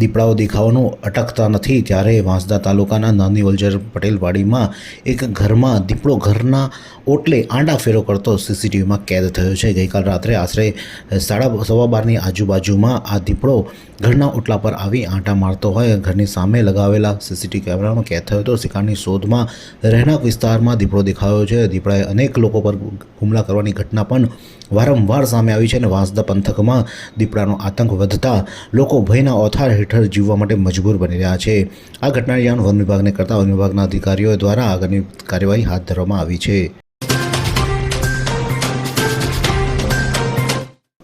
દીપડાઓ દેખાવાનું અટકતા નથી. ત્યારે વાંસદા તાલુકાના નાની વલજર પટેલવાડીમાં એક ઘરમાં દીપડો ઘરના ઓટલે આંડા ફેરો કરતો સીસીટીવીમાં કેદ થયો છે. ગઈકાલ રાત્રે આશરે સાડા સવા બારની આજુબાજુમાં આ દીપડો ઘરના ઓટલા પર આવી આંટા મારતો હોય. ઘરની સામે લગાવેલા સીસીટીવી કેમેરામાં કેદ થયો હતો. શિકારની શોધમાં રહેણાંક વિસ્તારમાં દીપડો દેખાયો છે. દીપડાએ અનેક લોકો પર હુમલા કરવાની ઘટના પણ વારંવાર સામે આવી છે અને વાંસદા પંથકમાં દીપડાનો આતંક વધતા લોકો ભયના ઓથાર હેઠળ જીવવા માટે મજબૂર બની રહ્યા છે. આ ઘટનાની જાણ વન વિભાગને કરતા વન વિભાગના અધિકારીઓ દ્વારા આગળની કાર્યવાહી હાથ ધરવામાં આવી છે.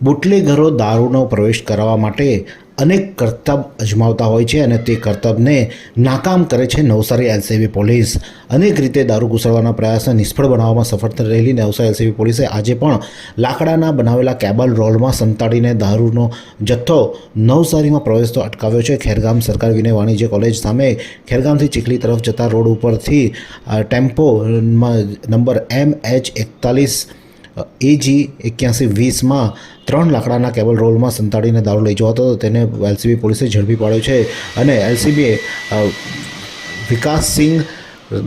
બુટલેગરો દારૂનો પ્રવેશ કરાવવા માટે અનેક કરતબ અજમાવતા હોય છે અને તે કરતબને નાકામ કરે છે નવસારી એલસીબી પોલીસ. અનેક રીતે દારૂ ઘૂસડવાના પ્રયાસને નિષ્ફળ બનાવવામાં સફળ રહેલી નવસારી એલસીબી પોલીસે આજે પણ લાકડાના બનાવેલા કેબલ રોલમાં સંતાડીને દારૂનો જથ્થો નવસારીમાં પ્રવેશતો અટકાવ્યો છે. ખેરગામ સરકાર વિનય વાણિજ્ય કોલેજ સામે ખેરગામથી ચીખલી તરફ જતા રોડ ઉપરથી ટેમ્પોમાં નંબર એમ એચ એકતાલીસ એજી એક્યાસી વીસમાં ત્રણ લાકડાના કેબલ રોલમાં સંતાડીને દારૂ લઈ જવાતો હતો. તેને એલસીબી પોલીસે ઝડપી પાડ્યો છે અને એલસીબીએ વિકાસસિંહ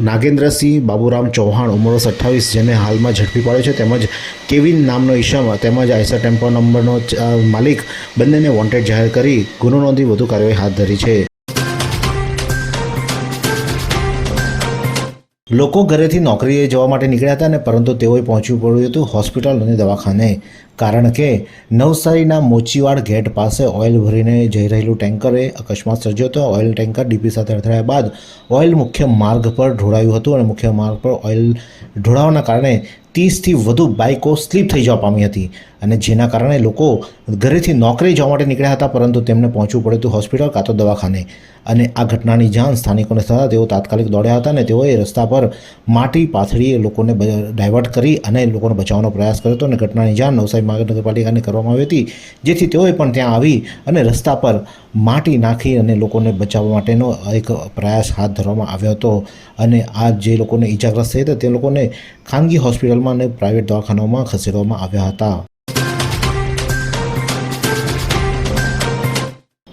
નાગેન્દ્રસિંહ બાબુરામ ચૌહાણ ઉંમર અઠ્ઠાવીસ જેને હાલમાં ઝડપી પાડ્યો છે. તેમજ કેવિન નામનો ઈશમ તેમજ આઈસર ટેમ્પો નંબરનો માલિક બંનેને વોન્ટેડ જાહેર કરી ગુનો નોંધી વધુ કાર્યવાહી હાથ ધરી છે. લોકો ઘરેથી નોકરીએ જવા માટે નીકળ્યા હતા ને, પરંતુ તેઓએ પહોંચવું પડ્યું હતું હોસ્પિટલ અને દવાખાને. કારણ કે નવસારીના મોચીવાડ ગેટ પાસે ઓઇલ ભરીને જઈ રહેલું ટેન્કરે અકસ્માત સર્જ્યો હતો. ઓઇલ ટેન્કર ડીપી સાથે અથડાયા બાદ ઓઇલ મુખ્ય માર્ગ પર ઢોળાયું હતું અને મુખ્ય માર્ગ પર ઓઇલ ઢોળાવાના કારણે ત્રીસથી વધુ બાઇકો સ્લીપ થઈ જવા પામી હતી અને જેના કારણે લોકો ઘરેથી નોકરી જવા માટે નીકળ્યા હતા, પરંતુ તેમને પહોંચવું પડ્યું હતું હોસ્પિટલ કાં તો દવાખાને. અને આ ઘટનાની જાણ સ્થાનિકોને થતાં તેઓ તાત્કાલિક દોડ્યા હતા અને તેઓએ રસ્તા પર માટી પાથળીએ લોકોને ડાયવર્ટ કરી અને લોકોને બચાવવાનો પ્રયાસ કર્યો હતો અને ઘટનાની જાણ નવસારી મહાનગરપાલિકાને કરવામાં આવી હતી, જેથી તેઓએ પણ ત્યાં આવી અને રસ્તા પર માટી નાખી અને લોકોને બચાવવા માટેનો એક પ્રયાસ હાથ ધરવામાં આવ્યો હતો. અને આ જે લોકોને ઈજાગ્રસ્ત થયા હતા, તે લોકોને ખાનગી હોસ્પિટલમાં અને પ્રાઇવેટ દવાખાનાઓમાં ખસેડવામાં આવ્યા હતા.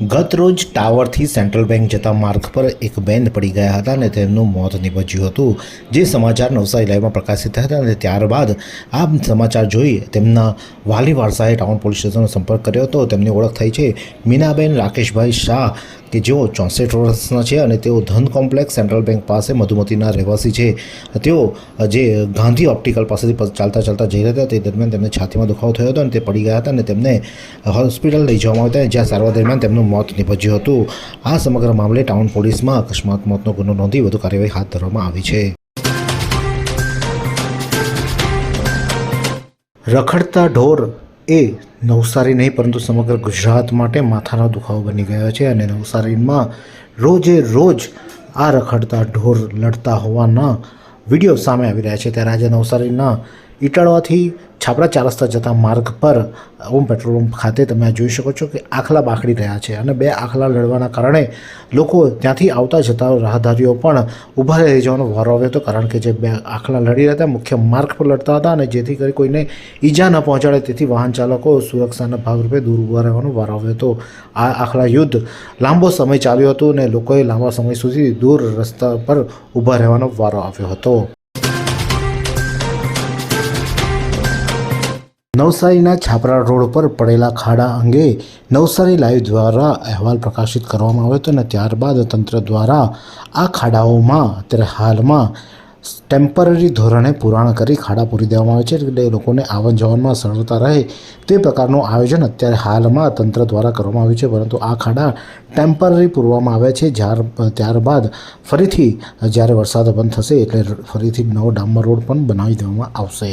ગત રોજ ટાવરથી સેન્ટ્રલ બેંક જતા માર્ગ પર એક બેન પડી ગયા હતા અને તેમનું મોત નીપજ્યું હતું, જે સમાચાર નવસારી લાઈવમાં પ્રકાશિત હતા અને ત્યારબાદ આ સમાચાર જોઈ તેમના વાલી વારસાએ ટાઉન પોલીસ સ્ટેશનનો સંપર્ક કર્યો હતો. તેમની ઓળખ થઈ છે મીનાબેન રાકેશભાઈ શાહ કે જેઓ ચોસઠ વર્ષના છે અને તેઓ ધન કોમ્પ્લેક્સ સેન્ટ્રલ બેંક પાસે મધુમતીના રહેવાસી છે. તેઓ જે ગાંધી ઓપ્ટિકલ પાસેથી ચાલતા ચાલતા જઈ રહ્યા હતા, તે દરમિયાન તેમને છાતીમાં દુખાવો થયો હતો અને તે પડી ગયા હતા અને તેમને હોસ્પિટલ લઈ જવામાં આવ્યા હતા જ્યાં સારવાર દરમિયાન તેમનું મોત નીપજ્યું હતું. આ સમગ્ર મામલે ટાઉન પોલીસમાં અકસ્માત મોતનો ગુનો નોંધી વધુ કાર્યવાહી હાથ ધરવામાં આવી છે. રખડતા ઢોર એ નવસારી નહીં, પરંતુ સમગ્ર ગુજરાત માટે માથાનો દુખાવો બની ગયો છે અને નવસારીમાં રોજે રોજ આ રખડતા ઢોર લડતા હોવાના વીડિયો સામે આવી રહ્યા છે. ત્યારે આજે નવસારીના ઇટાળવાથી છાપરા ચાર રસ્તા જતા માર્ગ પર ઓમ પેટ્રોલ પંપ ખાતે તમે આ જોઈ શકો છો કે આખલા બાખડી રહ્યા છે અને બે આખલા લડવાના કારણે લોકો ત્યાંથી આવતા જતા રાહદારીઓ પણ ઊભા રહી જવાનો વારો આવ્યો હતો. કારણ કે જે બે આખલા લડી રહ્યા હતા, મુખ્ય માર્ગ પર લડતા હતા અને જેથી કરી કોઈને ઈજા ન પહોંચાડે, તેથી વાહન ચાલકો સુરક્ષાના ભાગરૂપે દૂર ઊભા રહેવાનો વારો આવ્યો હતો. આ આખલા યુદ્ધ લાંબો સમય ચાલ્યું હતું અને લોકોએ લાંબા સમય સુધી દૂર રસ્તા પર ઊભા રહેવાનો વારો આવ્યો હતો. નવસારીના છાપરા રોડ પર પડેલા ખાડા અંગે નવસારી લાઈવ દ્વારા અહેવાલ પ્રકાશિત કરવામાં આવ્યો હતો અને ત્યારબાદ તંત્ર દ્વારા આ ખાડાઓમાં, અત્યારે હાલમાં, ટેમ્પરરી ધોરણે પુરાણ કરી ખાડા પૂરી દેવામાં આવે છે. એટલે લોકોને આવન જવનમાં સરળતા રહે તે પ્રકારનું આયોજન અત્યારે હાલમાં તંત્ર દ્વારા કરવામાં આવ્યું છે. પરંતુ આ ખાડા ટેમ્પરરી પૂરવામાં આવ્યા છે. જ્યાર, ત્યારબાદ ફરીથી, જ્યારે વરસાદ બંધ થશે એટલે ફરીથી નવો ડામર રોડ પણ બનાવી દેવામાં આવશે.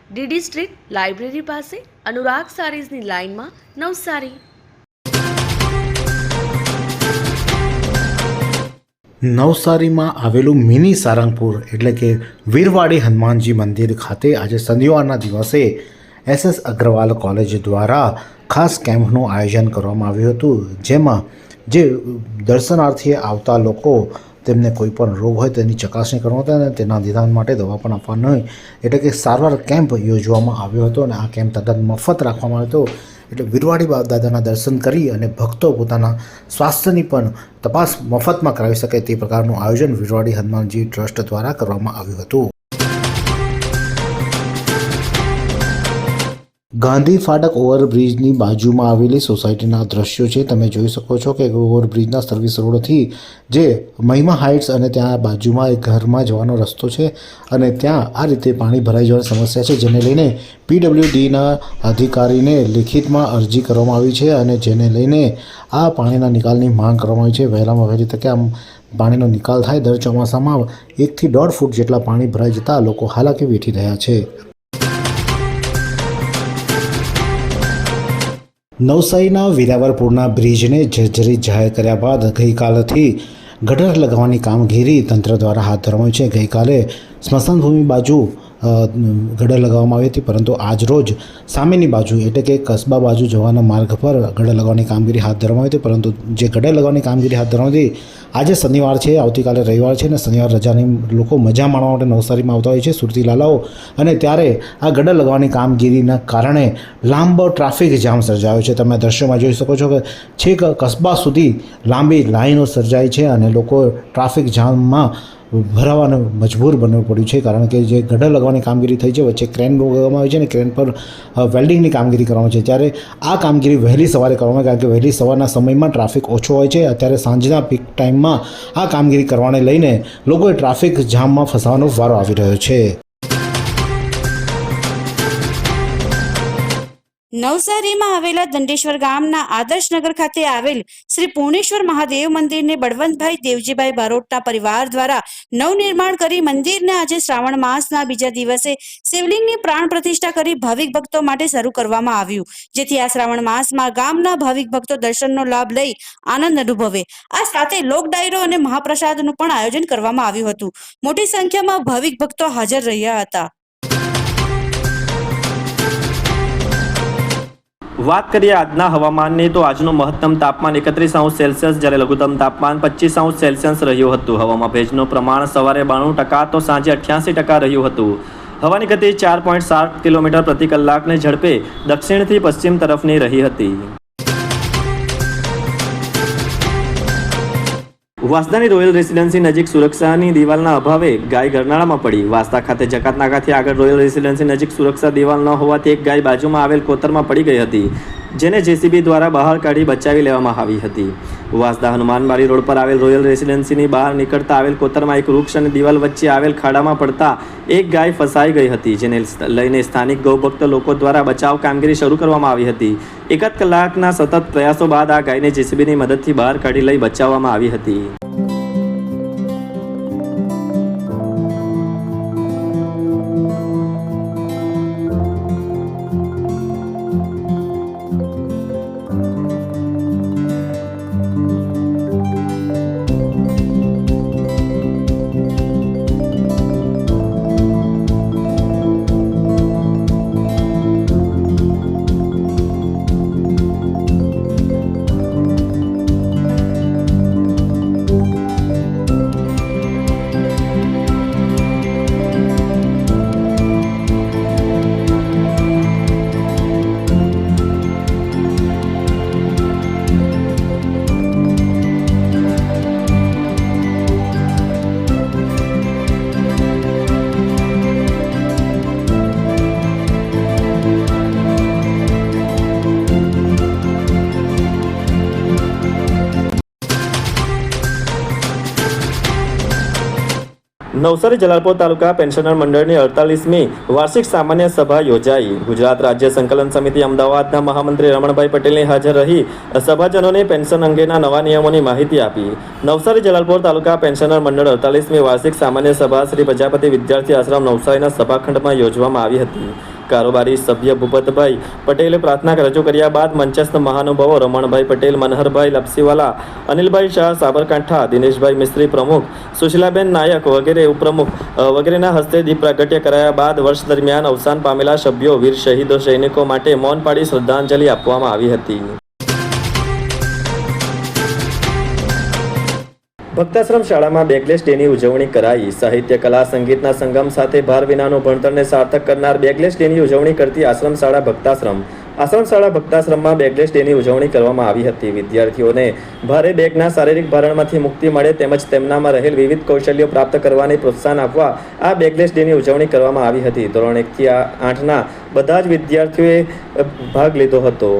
DD street library પાસે અનુરાગ સારીઝની લાઇનમાં નવસારી. નવસારીમાં આવેલું મિની સારંગપુર એટલે કે વીરવાડી હનુમાનજી મંદિર ખાતે આજે શનિવારના દિવસે એસએસ અગ્રવાલ કોલેજ દ્વારા ખાસ કેમ્પનું આયોજન કરવામાં આવ્યું હતું, જેમાં જે દર્શનાર્થીએ આવતા લોકો તેમને કોઈ પણ રોગ હોય તેની ચકાસણી કરવામાં હતા અને તેના નિદાન માટે દવા પણ આપવાના હોય. એટલે કે સારવાર કેમ્પ યોજવામાં આવ્યો હતો અને આ કેમ્પ તદ્દન મફત રાખવામાં આવ્યો હતો. એટલે વિરવાડી બાપ દાદાના દર્શન કરી અને ભક્તો પોતાના સ્વાસ્થ્યની પણ તપાસ મફતમાં કરાવી શકે તે પ્રકારનું આયોજન વિરવાડી હનુમાનજી ટ્રસ્ટ દ્વારા કરવામાં આવ્યું હતું. ગાંધી ફાટક ઓવરબ્રિજની બાજુમાં આવેલી સોસાયટીના દ્રશ્યો છે. તમે જોઈ શકો છો કે ઓવરબ્રિજના સર્વિસ રોડથી જે મહિમા હાઇટ્સ અને ત્યાં બાજુમાં એક ઘરમાં જવાનો રસ્તો છે અને ત્યાં આ રીતે પાણી ભરાઈ જવાની સમસ્યા છે, જેને લઈને પીડબ્લ્યુડીના અધિકારીને લિખિતમાં અરજી કરવામાં આવી છે અને જેને લઈને આ પાણીના નિકાલની માંગ કરવામાં આવી છે. વહેલામાં વહેલી તકે આમ પાણીનો નિકાલ થાય. દર ચોમાસામાં એકથી દોઢ ફૂટ જેટલા પાણી ભરાઈ જતાં લોકો હાલાકી વેઠી રહ્યા છે. નવસારીના વિરાવરપુરના બ્રિજને જર્જરિત જાહેર કર્યા બાદ ગઈકાલથી ગટર લગાવવાની કામગીરી તંત્ર દ્વારા હાથ ધરવામાં છે. ગઈકાલે સ્મશાનભૂમિ બાજુ અ, લગાવવામાં આવી હતી પરંતુ આજ રોજ સામેની બાજુ એટલે કે કસ્બા બાજુ જવાના માર્ગ પર ગટર લગાવવાની કામગીરી હાથ ધરવામાં આવી હતી પરંતુ જે ગટર લગાવવાની કામગીરી હાથ ધરવામાં હતી આજે શનિવાર છે આવતીકાલે રવિવાર છે અને શનિવાર રજાની લોકો મજા માણવા માટે નવસારીમાં આવતા હોય છે સુરતી લાલાઓ. અને ત્યારે આ ગટર લગાવવાની કામગીરીના કારણે લાંબો ટ્રાફિક જામ સર્જાયો છે. તમે દ્રશ્યોમાં જોઈ શકો છો કે છેક કસ્બા સુધી લાંબી લાઈનો સર્જાઈ છે અને લોકો ટ્રાફિક જામમાં ભરાવાને મજબૂર બનવું પડ્યું છે, કારણ કે જે ગઢ લગાવવાની કામગીરી થઈ છે, વચ્ચે ક્રેન લગાવવામાં આવી છે અને ક્રેન પર વેલ્ડિંગની કામગીરી કરવામાં છે. ત્યારે આ કામગીરી વહેલી સવારે કરવામાં કારણ કે વહેલી સવારના સમયમાં ટ્રાફિક ઓછો હોય છે, અત્યારે સાંજના પીક ટાઈમમાં આ કામગીરી કરવાને લઈને લોકોએ ટ્રાફિક જામમાં ફસાવાનો વારો આવી રહ્યો છે. નવસારીમાં આવેલા દંડેશ્વર ગામના આદર્શનગર ખાતે આવેલ શ્રી પૂર્ણેશ્વર મહાદેવ મંદિરને બળવંતભાઈ દેવજીભાઈ બારોટના પરિવાર દ્વારા નવનિર્માણ કરી મંદિરને આજે શ્રાવણ માસના બીજા દિવસે શિવલિંગની પ્રાણ પ્રતિષ્ઠા કરી ભાવિક ભક્તો માટે શરૂ કરવામાં આવ્યું. જેથી આ શ્રાવણ માસમાં ગામના ભાવિક ભક્તો દર્શનનો લાભ લઈ આનંદ અનુભવે. આ સાથે લોક ડાયરો અને મહાપ્રસાદનું પણ આયોજન કરવામાં આવ્યું હતું. મોટી સંખ્યામાં ભાવિક ભક્તો હાજર રહ્યા હતા. વાત કરીએ આજના હવામાનની, તો આજનું મહત્તમ તાપમાન એકત્રીસ અંશ સેલ્સિયસ, જ્યારે લઘુત્તમ તાપમાન પચીસ અંશ સેલ્સિયસ રહ્યું હતું. હવામાં ભેજનું પ્રમાણ સવારે બાણું ટકા તો સાંજે અઠ્યાસી ટકા રહ્યું હતું. હવાની ગતિ ચાર પોઈન્ટ સાત કિલોમીટર પ્રતિ કલાકની ઝડપે દક્ષિણથી પશ્ચિમ તરફની રહી હતી. વાસદાની રોયલ રેસિડેન્સી નજીક સુરક્ષાની દિવાલના અભાવે ગાય ગરનાળામાં પડી. વાસદા ખાતે જકાત આગળ રોયલ રેસિડેન્સી નજીક સુરક્ષા દિવાલ ન હોવાથી એક ગાય બાજુમાં આવેલ કોતરમાં પડી ગઈ હતી. જેને જેસીબી દ્વારા બહાર કાઢી બચાવી લેવામાં આવી હતી. વાસદા હનુમાનબારી રોડ પર આવેલ રોયલ રેસિડેન્સીની બહાર નીકળતા આવેલ કોતરમાં એક વૃક્ષ અને દિવાલ વચ્ચે આવેલ ખાડામાં પડતા એક ગાય ફસાઈ ગઈ હતી, જેને લઈને સ્થાનિક ગૌભક્ત લોકો દ્વારા બચાવ કામગીરી શરૂ કરવામાં આવી હતી. એકાદ કલાકના સતત પ્રયાસો બાદ આ ગાયને જેસીબીની મદદથી બહાર કાઢી લઈ બચાવવામાં આવી હતી. નવસારી જલાલપોર તાલુકા પેન્શનર મંડળની અડતાલીસમી વાર્ષિક સામાન્ય સભા યોજાઈ. ગુજરાત રાજ્ય સંકલન સમિતિ અમદાવાદના મહામંત્રી રમણભાઈ પટેલની હાજર રહી સભાજનોને પેન્શન અંગેના નવા નિયમોની માહિતી આપી. નવસારી જલાલપોર તાલુકા પેન્શનર મંડળ અડતાલીસમી વાર્ષિક સામાન્ય સભા શ્રી પ્રજાપતિ વિદ્યાર્થી આશ્રમ નવસારીના સભાખંડમાં યોજવામાં આવી હતી. કારોબારી સભ્ય ભૂપતભાઈ પટેલે પ્રાર્થના રજૂ કર્યા બાદ મંચસ્થ મહાનુભાવો રમણભાઈ પટેલ, મનહરભાઈ લપસીવાલા, અનિલભાઈ શાહ, સાબરકાંઠા, દિનેશભાઈ મિસ્ત્રી પ્રમુખ, સુશીલાબેન નાયક વગેરે ઉપપ્રમુખ વગેરેના હસ્તે દીપ પ્રાગટ્ય કરાયા બાદ વર્ષ દરમિયાન અવસાન પામેલા સભ્યો, વીર શહીદો સૈનિકો માટે મૌન પાડી શ્રદ્ધાંજલિ આપવામાં આવી હતી. ભક્તાશ્રમ શાળામાં બેગલેસ ડેની ઉજવણી કરાઈ. સાહિત્ય, કલા, સંગીતના સંગમ સાથે ભાર વિનાનું ભણતરને સાર્થક કરનાર બેગલેસ ડેની ઉજવણી કરતી આશ્રમ શાળા ભક્તાશ્રમ. આશ્રમ શાળા ભક્તાશ્રમમાં બેગલેસ ડેની ઉજવણી કરવામાં આવી હતી. વિદ્યાર્થીઓને ભારે બેગના શારીરિક ભારણમાંથી મુક્તિ મળે તેમજ તેમનામાં રહેલ વિવિધ કૌશલ્યો પ્રાપ્ત કરવાની પ્રોત્સાહન આપવા આ બેગલેસ ડેની ઉજવણી કરવામાં આવી હતી. ધોરણ એકથી આઠના બધા જ વિદ્યાર્થીઓએ ભાગ લીધો હતો.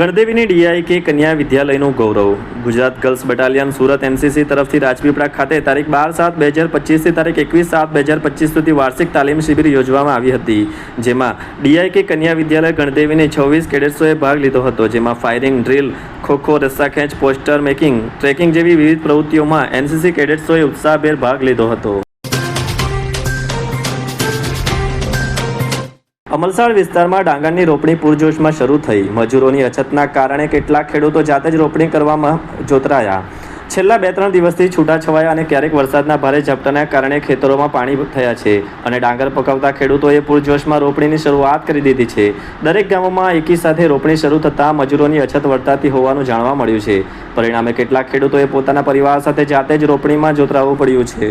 ગણદેવીની ડીઆઈ કે કન્યા વિદ્યાલયનું ગૌરવ. Gujarat girls battalion Surat NCC તરફથી રાજપીપળા ખાતે તારીખ બાર સાત બે હજાર પચીસથી તારીખ એકવીસ સાત બે હજાર પચીસ સુધી વાર્ષિક તાલીમ શિબિર યોજવામાં આવી હતી. જેમાં ડીઆઈ કે કન્યા વિદ્યાલય ગણદેવીની છવ્વીસ કેડેટ્સોએ ભાગ લીધો હતો. જેમાં ફાયરિંગ, ડ્રિલ, ખોખો રસ્સા ખેંચ પોસ્ટર મેકિંગ, ટ્રેકિંગ જેવી વિવિધ પ્રવૃત્તિઓમાં એનસીસી કેડેટ્સોએ ઉત્સાહભેર ભાગ લીધો હતો. અમલસાડ વિસ્તારમાં ડાંગરની રોપણી પૂરજોશમાં શરૂ થઈ. મજૂરોની અછતના કારણે કેટલાક ખેડૂતો જાતે જ રોપણી કરવામાં જોતરાયા. છેલ્લા બે ત્રણ દિવસથી છૂટાછવાયા અને ક્યારેક વરસાદના ભારે ઝાપટાના કારણે ખેતરોમાં પાણી થયા છે અને ડાંગર પકવતા ખેડૂતોએ પૂરજોશમાં રોપણીની શરૂઆત કરી દીધી છે. દરેક ગામોમાં એકી સાથે રોપણી શરૂ થતાં મજૂરોની અછત વર્તાતી હોવાનું જાણવા મળ્યું છે. પરિણામે કેટલાક ખેડૂતોએ પોતાના પરિવાર સાથે જાતે જ રોપણીમાં જોતરાવવું પડ્યું છે.